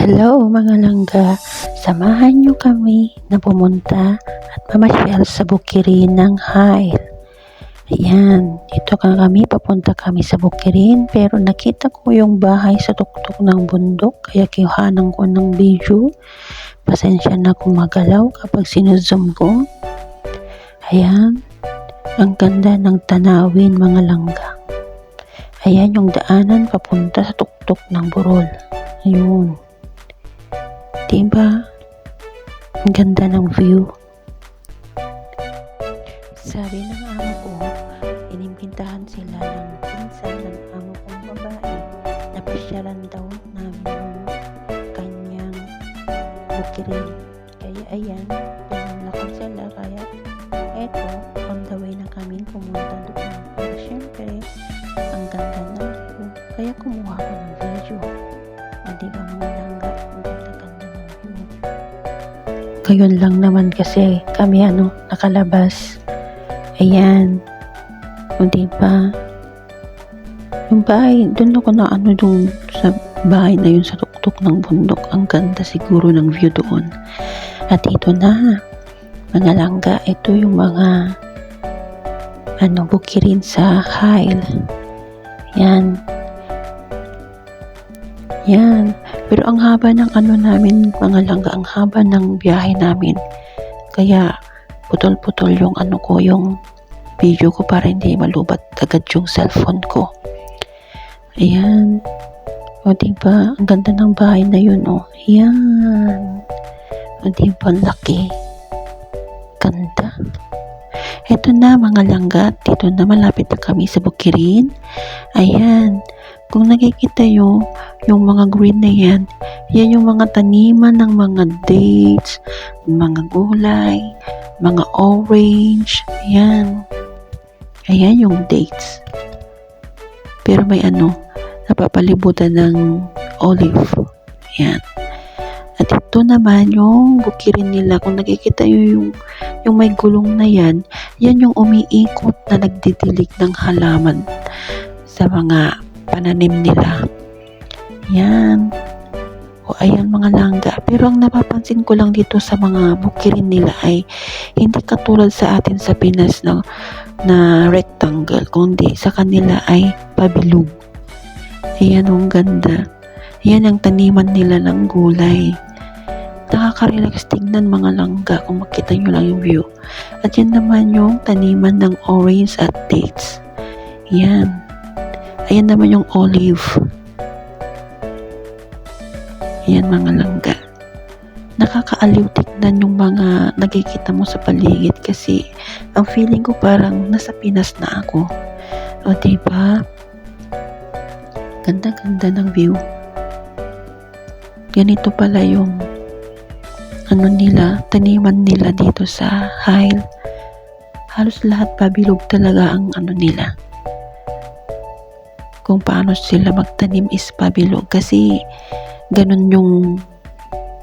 Hello mga langga, samahan nyo kami na pumunta at mamasyal sa bukirin ng Hail. Ayan, dito ka kami, papunta kami sa bukirin pero nakita ko yung bahay sa tuktok ng bundok kaya kihanan ko ng video. Pasensya na kung magalaw kapag sinuzum ko. Ayan, ang ganda ng tanawin mga langga. Ayan yung daanan papunta sa tuktok ng burol. Ayun. Diba? Ang ganda ng view. Sabi ng amo ko, inimbitahan sila ng pinsan ng amo kong babae na pasyalan daw namin yung kanyang bukirin. Kaya ayan, pinanlakan sila kaya eto, on the way na kami pumunta doon. Ngayon lang naman kasi kami ano, nakalabas. Ayan. O diba? Yung bahay, doon ako na ano doon sa bahay na yun sa tuktok ng bundok. Ang ganda siguro ng view doon. At ito na, mga langga, ito yung mga ano, bukirin sa Hail. Yan. Yan. Pero ang haba ng ano namin, mga langga, ang haba ng biyahe namin. Kaya, putol-putol yung ano ko, yung video ko para hindi malubat agad yung cellphone ko. Ayan. O, diba? Ang ganda ng bahay na yun, o. Ayan. O, diba? Laki. Ganda. Ito na, mga langga. Dito na, malapit na kami sa Bukirin. Ayan. Kung nakikita nyo, yung mga green na yan, yan yung mga taniman ng mga dates, mga gulay, mga orange, yan. Ayan yung dates. Pero may ano, napapalibutan ng olive. Yan. At ito naman yung bukirin nila. Kung nakikita nyo yung, yung may gulong na yan, yan yung umiikot na nagdidilig ng halaman sa mga pananim nila. Yan. O ayan mga langga. Pero ang napapansin ko lang dito sa mga bukirin nila ay hindi katulad sa atin sa Pinas na, na rectangle, kundi sa kanila ay pabilog. Ayan ang ganda. Yan ang taniman nila ng gulay. Nakaka-relax tignan mga langga kung makita nyo lang yung view. At yan naman yung taniman ng orange at dates. Yan. Ayan naman yung olive. Yan mga langga. Nakakaaliw tignan yung mga nakikita mo sa paligid kasi ang feeling ko parang nasa Pinas na ako. O diba? Ganda-ganda ng view. Ganito pala yung ano nila, taniman nila dito sa Hail. Halos lahat pabilog talaga ang ano nila kung paano sila magtanim is pabilog kasi ganun yung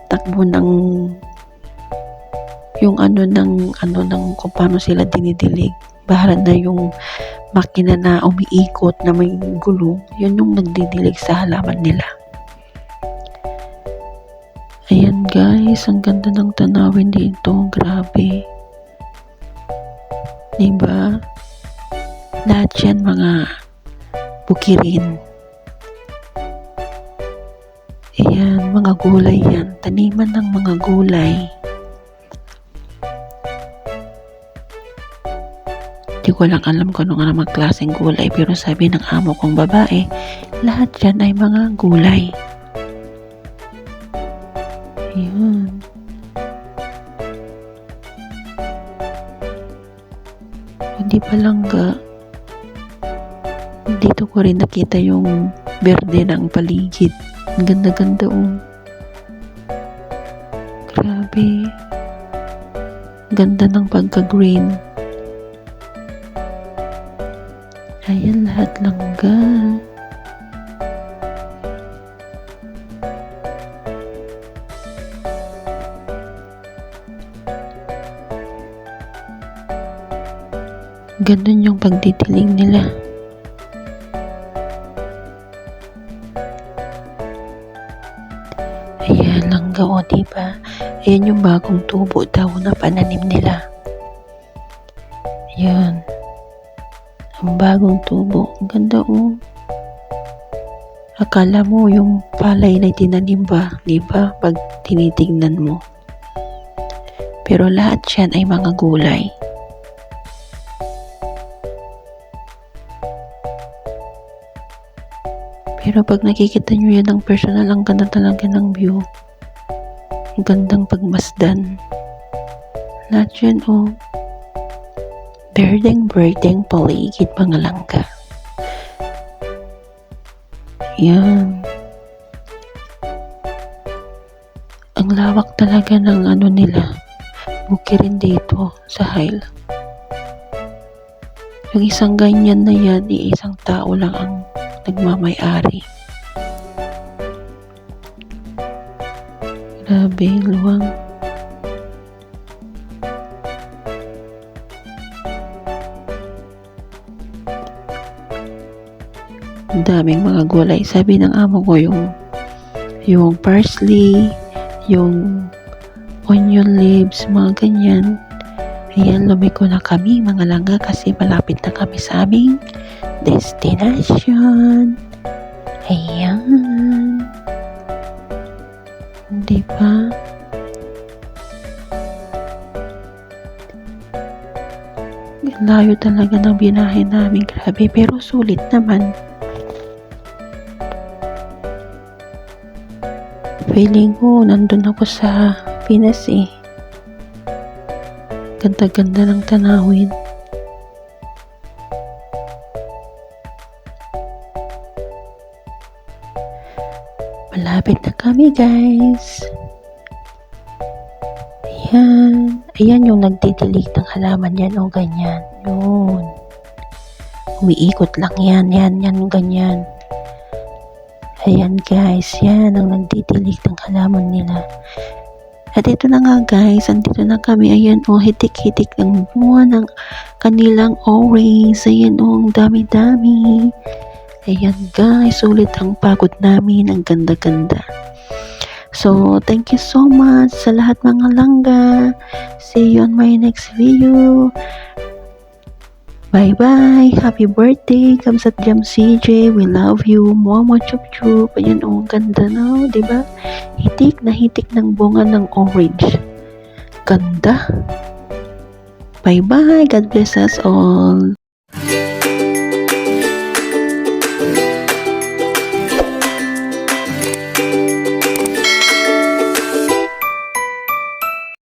takbo ng yung ano ng ano ng kung paano sila dinidilig. Bahala na yung makina na umiikot na may gulong yun yung nagdidilig sa halaman nila. Ayan guys. Ang ganda ng tanawin dito. Grabe. Diba? Lahat yan mga bukirin. Ayan, mga gulay yan. Taniman ng mga gulay. Hindi ko lang alam kung ano nga naman klaseng gulay pero sabi ng amo kong babae, lahat yan ay mga gulay. Ayan. Hindi pa lang ga dito ko rin nakita yung berde ng paligid. Ang ganda-ganda oh. Grabe. Ganda ng pagka-green. Ayan lahat langga. Ganun yung pagdidiling nila. Langga, o diba? Ayan yung bagong tubo daw na pananim nila. Yan. Ang bagong tubo. Ang ganda, oh. Akala mo yung palay na tinanim ba, di ba? Pag tinitingnan mo. Pero lahat yan ay mga gulay. Pero pag nakikita nyo yan ng personal, ang ganda talaga ng view. Ang gandang pagmasdan. Lahat yan, oh. Berdeng-berdeng paligid mga langka. Yan. Ang lawak talaga ng ano nila. Bukirin dito sa Hile. Yung isang ganyan na yan, isang tao lang ang nagmamay-ari. Grabe, luwang. Ang daming mga gulay. Sabi ng amo ko yung yung parsley, yung onion leaves, mga ganyan. Ayan, lumiko na kami mga langga kasi malapit na kami sa aming destination. Ayan. Di ba? Layo talaga ng binahe namin. Grabe. Pero sulit naman. Feeling ko, nandun ako sa Pinas eh. Ganda-ganda ng tanawin. Malapit na kami, guys. Ayan. Ayan yung nagdidilig ng halaman yan o ganyan. Yun. Umiikot lang yan. Yan, yan, ganyan. Ayan guys, yan ang nagdidilig ng halaman nila. At ito na nga guys, andito na kami. Ayan o, oh, hitik-hitik ng bunga ng kanilang orange. Ayan o, oh, ang dami-dami. Ayan guys, sulit ang pagod namin. Ang ganda-ganda. So, thank you so much sa lahat mga langga. See you on my next video. Bye-bye! Happy birthday! Kamsat Jam CJ! We love you! Momo Chup Chup! Ayan oh, ganda na, oh, di ba? Hitik na hitik ng bunga ng orange. Ganda! Bye-bye! God bless us all!